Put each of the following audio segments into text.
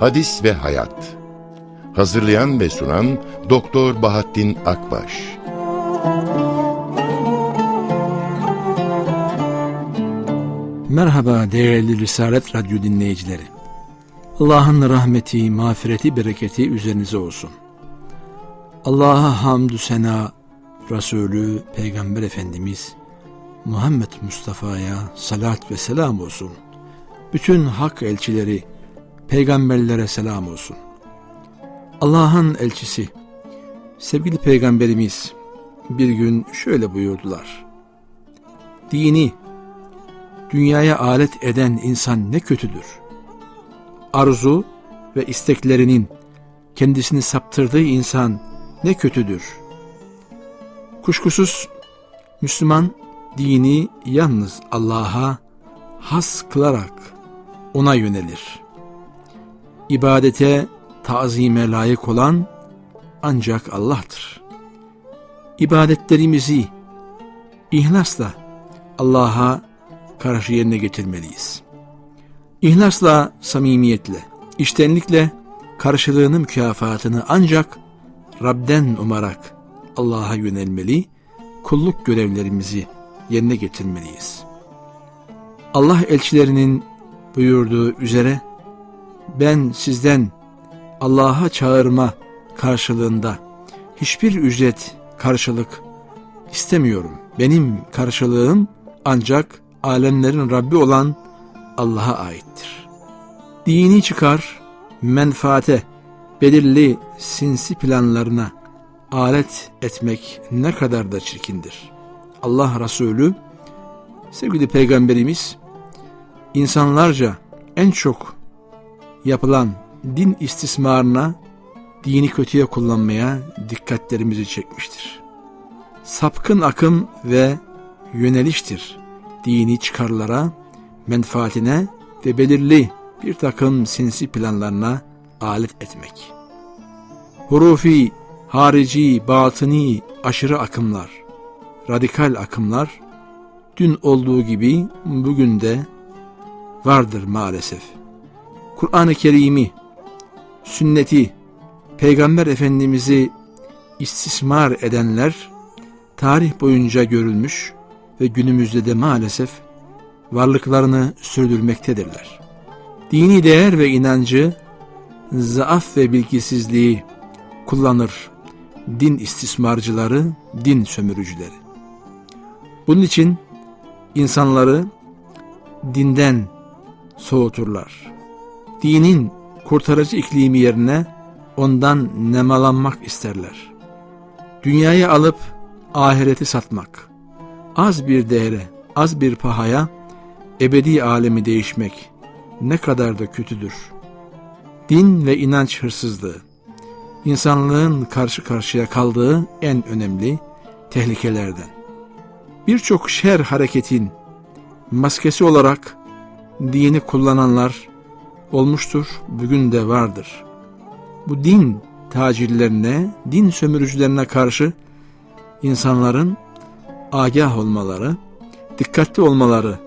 Hadis ve Hayat Hazırlayan ve sunan Doktor Bahattin Akbaş Merhaba değerli Risalet Radyo dinleyicileri. Allah'ın rahmeti, mağfireti, bereketi üzerinize olsun. Allah'a hamdü sena, Resulü, Peygamber Efendimiz Muhammed Mustafa'ya salat ve selam olsun. Bütün hak elçileri, peygamberlere selam olsun. Allah'ın elçisi, sevgili peygamberimiz bir gün şöyle buyurdular. Dini, dünyaya alet eden insan ne kötüdür. Arzu ve isteklerinin kendisini saptırdığı insan ne kötüdür. Kuşkusuz Müslüman dini yalnız Allah'a has kılarak ona yönelir. İbadete, tazime layık olan ancak Allah'tır. İbadetlerimizi ihlasla Allah'a karşı yerine getirmeliyiz. İhlasla, samimiyetle, iştenlikle karşılığını mükafatını ancak Rab'den umarak Allah'a yönelmeli, kulluk görevlerimizi yerine getirmeliyiz. Allah elçilerinin buyurduğu üzere ben sizden Allah'a çağırma karşılığında hiçbir ücret karşılık istemiyorum. Benim karşılığım ancak alemlerin Rabbi olan Allah'a aittir. Dini çıkar, menfaate, belirli sinsi planlarına alet etmek ne kadar da çirkindir. Allah Resulü, sevgili Peygamberimiz, insanlarca en çok yapılan din istismarına, dini kötüye kullanmaya dikkatlerimizi çekmiştir. Sapkın akım ve yöneliştir dini çıkarlara, menfaatine ve belirli bir takım sinsi planlarına alet etmek. Hurufi, harici, batıni, aşırı akımlar, radikal akımlar, dün olduğu gibi bugün de vardır maalesef. Kur'an-ı Kerim'i, sünneti, Peygamber Efendimiz'i istismar edenler, tarih boyunca görülmüş ve günümüzde de maalesef varlıklarını sürdürmektedirler. Dini değer ve inancı, zaaf ve bilgisizliği kullanır din istismarcıları, din sömürücüleri. Bunun için insanları dinden soğuturlar. Dinin kurtarıcı iklimi yerine ondan nemalanmak isterler. Dünyayı alıp ahireti satmak, az bir değere, az bir pahaya ebedi alemi değişmek ne kadar da kötüdür. Din ve inanç hırsızlığı, insanlığın karşı karşıya kaldığı en önemli tehlikelerden. Birçok şer hareketin maskesi olarak dini kullananlar olmuştur, bugün de vardır. Bu din tacirlerine, din sömürücülerine karşı insanların agah olmaları, dikkatli olmaları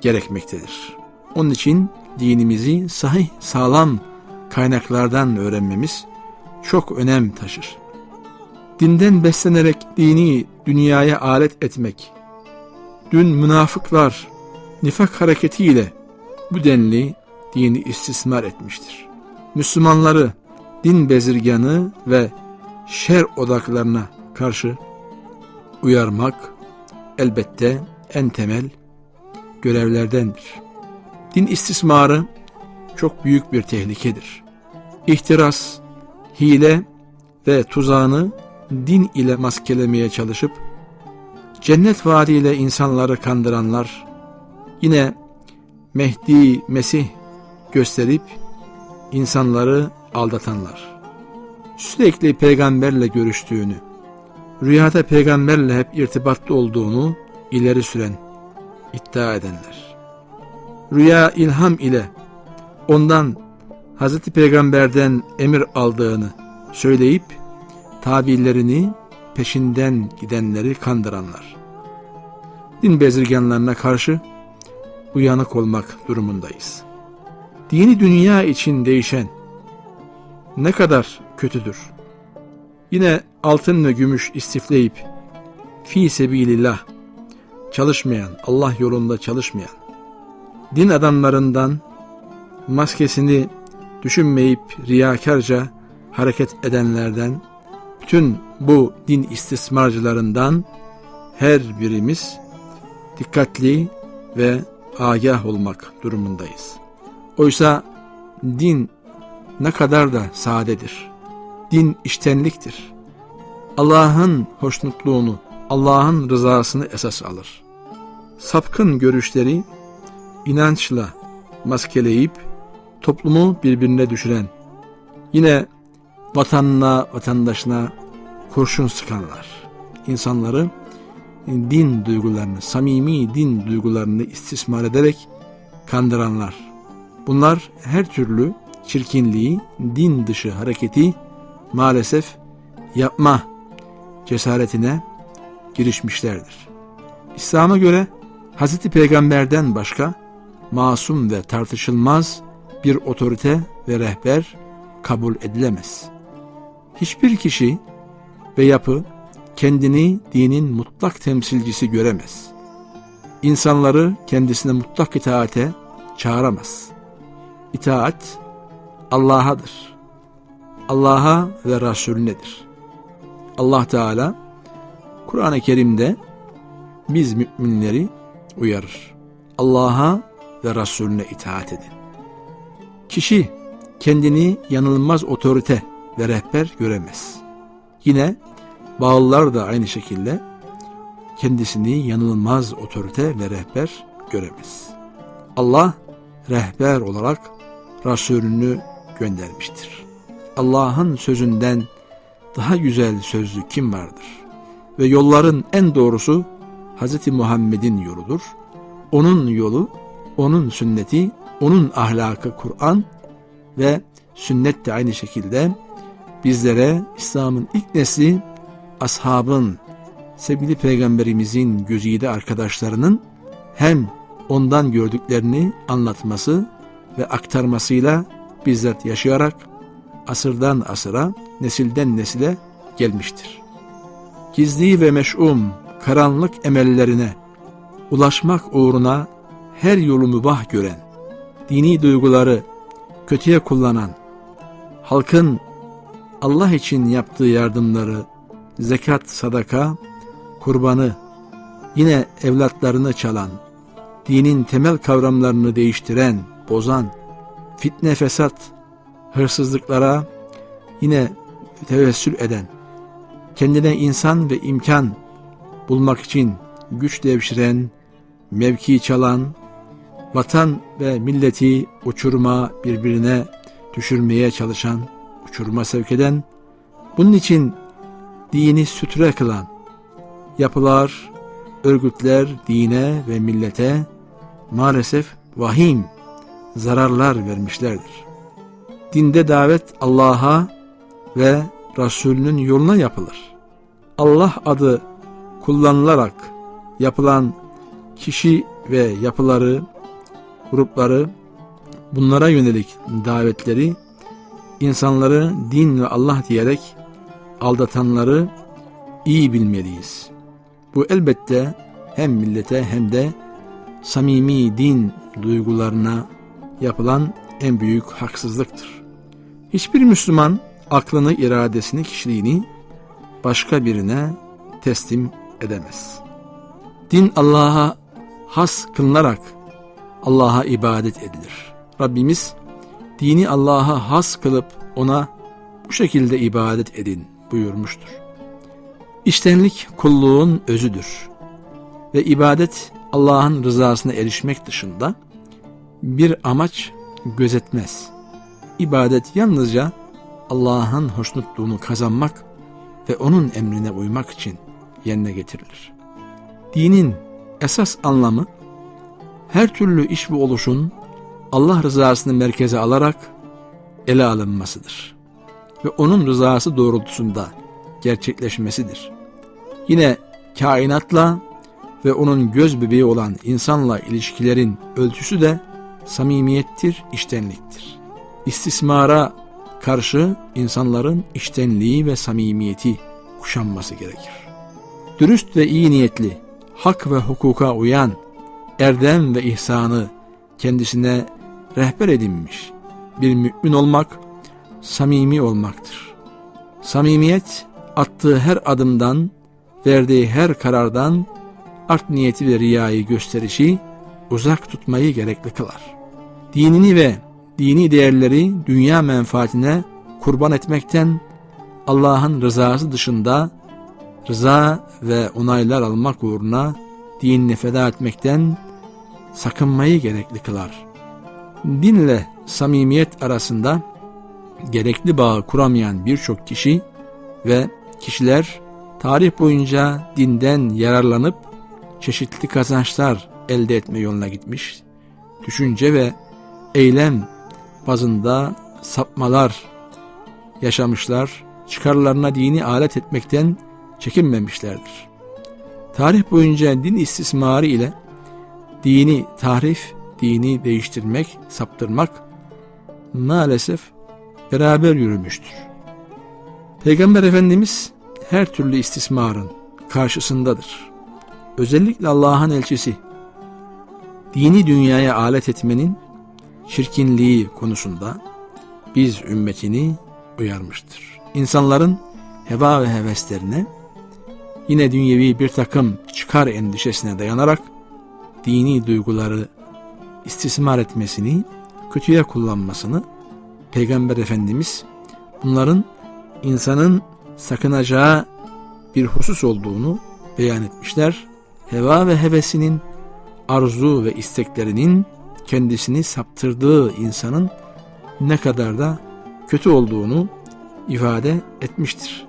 gerekmektedir. Onun için dinimizi sahih, sağlam kaynaklardan öğrenmemiz çok önem taşır. Dinden beslenerek dini dünyaya alet etmek, dün münafıklar nifak hareketiyle bu denli dini istismar etmiştir. Müslümanları din bezirganı ve şer odaklarına karşı uyarmak elbette en temel görevlerdendir. Din istismarı çok büyük bir tehlikedir. İhtiras, hile ve tuzağını din ile maskelemeye çalışıp cennet vaadiyle insanları kandıranlar yine Mehdi Mesih gösterip insanları aldatanlar. Sürekli peygamberle görüştüğünü, rüyada peygamberle hep irtibatlı olduğunu ileri süren, iddia edenler. Rüya ilham ile ondan Hazreti Peygamber'den emir aldığını söyleyip tabirlerini peşinden gidenleri kandıranlar. din bezirganlarına karşı uyanık olmak durumundayız. Dini dünya için değişen ne kadar kötüdür. Yine altın ve gümüş istifleyip fi sebilillah çalışmayan, Allah yolunda çalışmayan, din adamlarından maskesini düşünmeyip riyakarca hareket edenlerden, bütün bu din istismarcılarından her birimiz dikkatli ve agah olmak durumundayız. Oysa din ne kadar da sadedir. Din iştenliktir. Allah'ın hoşnutluğunu, Allah'ın rızasını esas alır. Sapkın görüşleri inançla maskeleyip toplumu birbirine düşüren, yine vatanına, vatandaşına kurşun sıkanlar, insanları din duygularını, samimi din duygularını istismar ederek kandıranlar. Bunlar her türlü çirkinliği, din dışı hareketi maalesef yapma cesaretine girişmişlerdir. İslam'a göre Hz. Peygamber'den başka masum ve tartışılmaz bir otorite ve rehber kabul edilemez. Hiçbir kişi ve yapı kendini dinin mutlak temsilcisi göremez. İnsanları kendisine mutlak itaate çağıramaz. İtaat Allah'adır. Allah'a ve Resulünedir. Allah Teala Kur'an-ı Kerim'de biz müminleri uyarır. Allah'a ve Resulüne itaat edin. Kişi kendini yanılmaz otorite ve rehber göremez. Yine bağlılar da aynı şekilde kendisini yanılmaz otorite ve rehber göremez. Allah rehber olarak Resulünü göndermiştir. Allah'ın sözünden daha güzel sözlü kim vardır? Ve yolların en doğrusu Hz. Muhammed'in yoludur. Onun yolu, onun sünneti, onun ahlakı Kur'an ve sünnet de aynı şekilde bizlere İslam'ın ilk nesli ashabın, sevgili peygamberimizin gözüyle arkadaşlarının hem ondan gördüklerini anlatması ve aktarmasıyla bizzat yaşayarak asırdan asıra, nesilden nesile gelmiştir. Gizli ve meş'um karanlık emellerine ulaşmak uğruna her yolu mübah gören, dini duyguları kötüye kullanan, halkın Allah için yaptığı yardımları, zekat, sadaka, kurbanı, yine evlatlarını çalan, dinin temel kavramlarını değiştiren, bozan, fitne fesat, hırsızlıklara yine tevessül eden, kendine insan ve imkan bulmak için güç devşiren, mevki çalan, vatan ve milleti uçurma birbirine düşürmeye çalışan, uçurma sevk eden, bunun için dini sütre kılan yapılar, örgütler dine ve millete maalesef vahim zararlar vermişlerdir. Dinde davet Allah'a ve Resulünün yoluna yapılır. Allah adı kullanılarak yapılan kişi ve yapıları, grupları, bunlara yönelik davetleri, insanları din ve Allah diyerek aldatanları iyi bilmeliyiz. Bu elbette hem millete hem de samimi din duygularına yapılan en büyük haksızlıktır. Hiçbir Müslüman aklını, iradesini, kişiliğini başka birine teslim edemez. Din Allah'a has kılınarak Allah'a ibadet edilir. Rabbimiz dini Allah'a has kılıp ona bu şekilde ibadet edin buyurmuştur. İştenlik kulluğun özüdür. Ve ibadet Allah'ın rızasına erişmek dışında bir amaç gözetmez. İbadet yalnızca Allah'ın hoşnutluğunu kazanmak ve onun emrine uymak için yerine getirilir. Dinin esas anlamı her türlü iş ve oluşun Allah rızasını merkeze alarak ele alınmasıdır. Ve onun rızası doğrultusunda gerçekleşmesidir. Yine kainatla ve onun göz bebeği olan insanla ilişkilerin ölçüsü de samimiyettir, iştenliktir. İstismara karşı insanların iştenliği ve samimiyeti kuşanması gerekir. Dürüst ve iyi niyetli, hak ve hukuka uyan, erdem ve ihsanı kendisine rehber edinmiş bir mümin olmak, samimi olmaktır. Samimiyet, attığı her adımdan, verdiği her karardan art niyeti ve riyayı gösterişi uzak tutmayı gerekli kılar. Dinini ve dini değerleri dünya menfaatine kurban etmekten Allah'ın rızası dışında rıza ve onaylar almak uğruna dinini feda etmekten sakınmayı gerekli kılar. Dinle samimiyet arasında gerekli bağı kuramayan birçok kişi ve kişiler tarih boyunca dinden yararlanıp çeşitli kazançlar elde etme yoluna gitmiş. Düşünce ve eylem bazında sapmalar yaşamışlar. Çıkarlarına dini alet etmekten çekinmemişlerdir. Tarih boyunca din istismarı ile dini tahrif, dini değiştirmek, saptırmak maalesef beraber yürümüştür. Peygamber Efendimiz her türlü istismarın karşısındadır. Özellikle Allah'ın elçisi dini dünyaya alet etmenin çirkinliği konusunda biz ümmetini uyarmıştır. İnsanların heva ve heveslerine yine dünyevi bir takım çıkar endişesine dayanarak dini duyguları istismar etmesini, kötüye kullanmasını Peygamber Efendimiz bunların insanın sakınacağı bir husus olduğunu beyan etmişler. Heva ve hevesinin arzu ve isteklerinin kendisini saptırdığı insanın ne kadar da kötü olduğunu ifade etmiştir.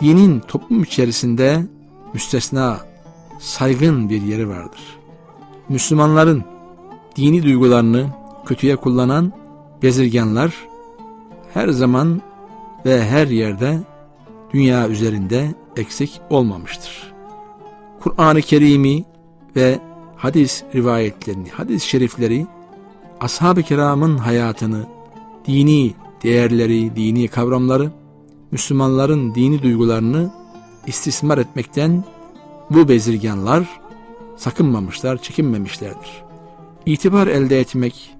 Dinin toplum içerisinde müstesna saygın bir yeri vardır. Müslümanların dini duygularını kötüye kullanan bezirganlar her zaman ve her yerde dünya üzerinde eksik olmamıştır. Kur'an-ı Kerim'i ve hadis rivayetlerini, hadis-i şerifleri ashab-ı kiramın hayatını, dini değerleri, dini kavramları, Müslümanların dini duygularını istismar etmekten bu bezirganlar sakınmamışlar, çekinmemişlerdir. İtibar elde etmek,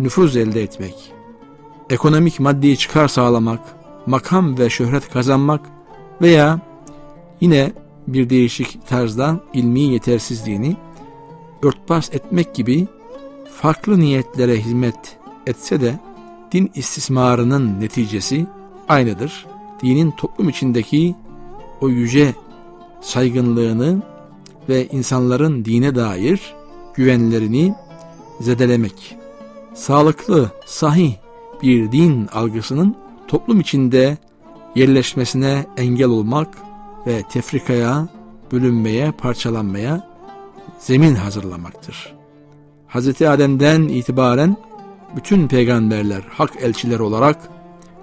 nüfuz elde etmek, ekonomik maddi çıkar sağlamak, makam ve şöhret kazanmak veya yine bir değişik tarzda ilmi yetersizliğini örtbas etmek gibi farklı niyetlere hizmet etse de din istismarının neticesi aynıdır. Dinin toplum içindeki o yüce saygınlığını ve insanların dine dair güvenlerini zedelemek. Sağlıklı, sahih bir din algısının toplum içinde yerleşmesine engel olmak ve tefrikaya, bölünmeye, parçalanmaya zemin hazırlamaktır. Hz. Adem'den itibaren bütün peygamberler hak elçileri olarak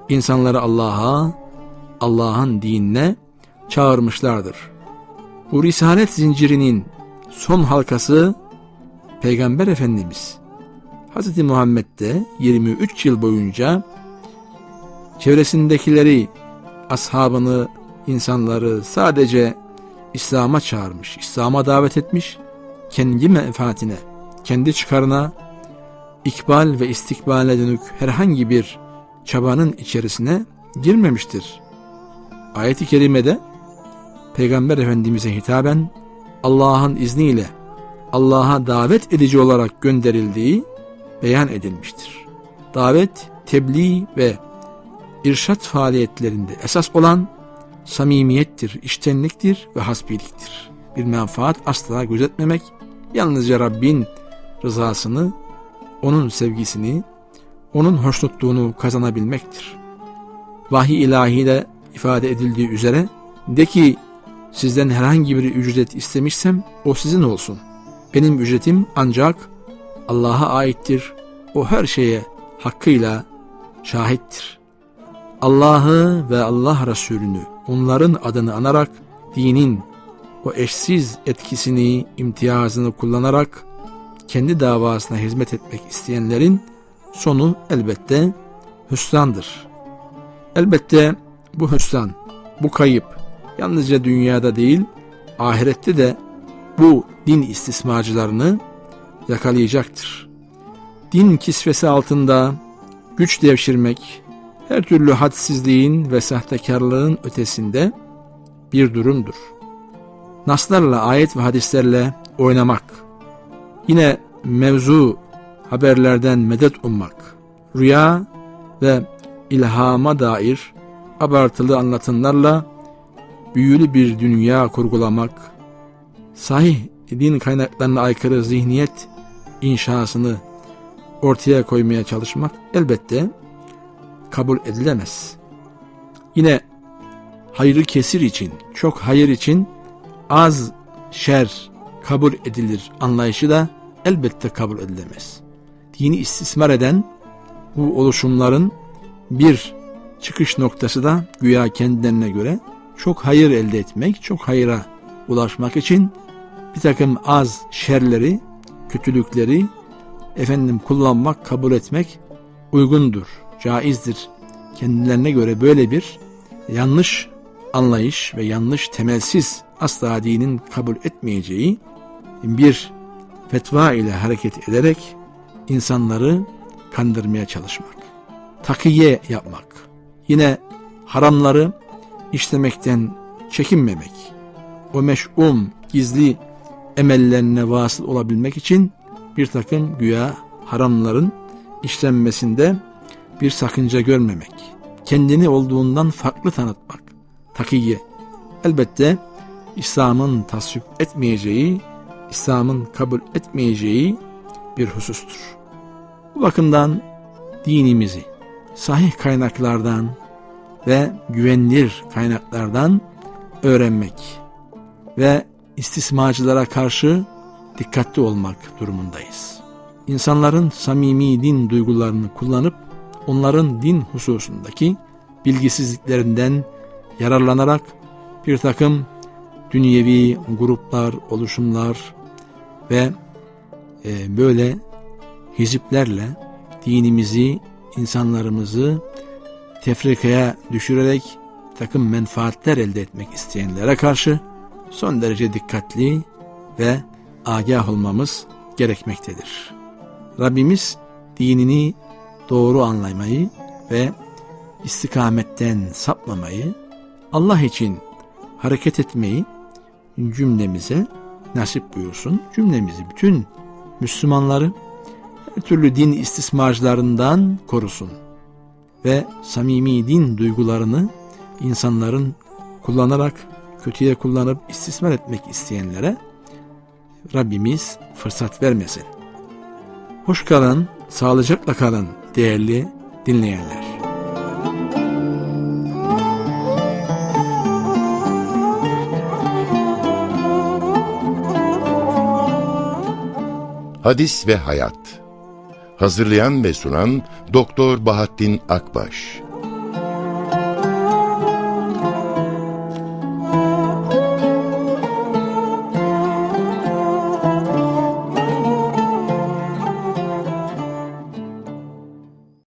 insanları Allah'a, Allah'ın dinine çağırmışlardır. Bu risalet zincirinin son halkası Peygamber Efendimiz Hz. Muhammed de 23 yıl boyunca çevresindekileri, ashabını, insanları sadece İslam'a çağırmış, İslam'a davet etmiş, kendi menfaatine, kendi çıkarına, ikbal ve istikbale dönük herhangi bir çabanın içerisine girmemiştir. Ayet-i kerimede Peygamber Efendimiz'e hitaben Allah'ın izniyle Allah'a davet edici olarak gönderildiği beyan edilmiştir. Davet, tebliğ ve irşat faaliyetlerinde esas olan samimiyettir, iştenliktir ve hasbiliktir. Bir menfaat asla gözetmemek, yalnızca Rabbin rızasını, onun sevgisini, onun hoşnutluğunu kazanabilmektir. Vahiy ilahide ifade edildiği üzere de ki sizden herhangi bir ücret istemişsem o sizin olsun. Benim ücretim ancak Allah'a aittir. O her şeye hakkıyla şahittir. Allah'ı ve Allah Resulünü onların adını anarak dinin o eşsiz etkisini, imtiyazını kullanarak kendi davasına hizmet etmek isteyenlerin sonu elbette hüsrandır. Elbette bu hüsran, bu kayıp yalnızca dünyada değil, ahirette de bu din istismarcılarını yakalayacaktır. Din kisvesi altında güç devşirmek, her türlü hadsizliğin ve sahtekarlığın ötesinde bir durumdur. Naslarla, ayet ve hadislerle oynamak, yine mevzu haberlerden medet ummak, rüya ve ilhama dair abartılı anlatımlarla büyülü bir dünya kurgulamak, sahih din kaynaklarına aykırı zihniyet inşasını ortaya koymaya çalışmak elbette kabul edilemez. Yine hayrı kesir için, çok hayır için az şer kabul edilir anlayışı da elbette kabul edilemez. Dini istismar eden bu oluşumların bir çıkış noktası da güya kendilerine göre çok hayır elde etmek, çok hayıra ulaşmak için bir takım az şerleri, kötülükleri efendim kullanmak, kabul etmek uygundur, caizdir. Kendilerine göre böyle bir yanlış anlayış ve yanlış temelsiz asla dinin kabul etmeyeceği bir fetva ile hareket ederek insanları kandırmaya çalışmak. Takiye yapmak. Yine haramları işlemekten çekinmemek. O meş'um, gizli emellerine vasıl olabilmek için bir takım güya haramların işlenmesinde bir sakınca görmemek. Kendini olduğundan farklı tanıtmak. Takiye. Elbette İslam'ın tasvip etmeyeceği, İslam'ın kabul etmeyeceği bir husustur. Bu bakımdan dinimizi sahih kaynaklardan ve güvenilir kaynaklardan öğrenmek ve istismacılara karşı dikkatli olmak durumundayız. İnsanların samimi din duygularını kullanıp onların din hususundaki bilgisizliklerinden yararlanarak bir takım dünyevi gruplar, oluşumlar ve e, böyle hiziplerle dinimizi, insanlarımızı tefrikaya düşürerek takım menfaatler elde etmek isteyenlere karşı son derece dikkatli ve agah olmamız gerekmektedir. Rabbimiz dinini doğru anlamayı ve istikametten sapmamayı, Allah için hareket etmeyi cümlemize nasip buyursun. Cümlemizi bütün Müslümanları her türlü din istismarcılarından korusun ve samimi din duygularını insanların kullanarak kötüye kullanıp istismar etmek isteyenlere Rabbimiz fırsat vermesin. Hoş kalın, sağlıcakla kalın değerli dinleyenler. Hadis ve Hayat Hazırlayan ve sunan Doktor Bahattin Akbaş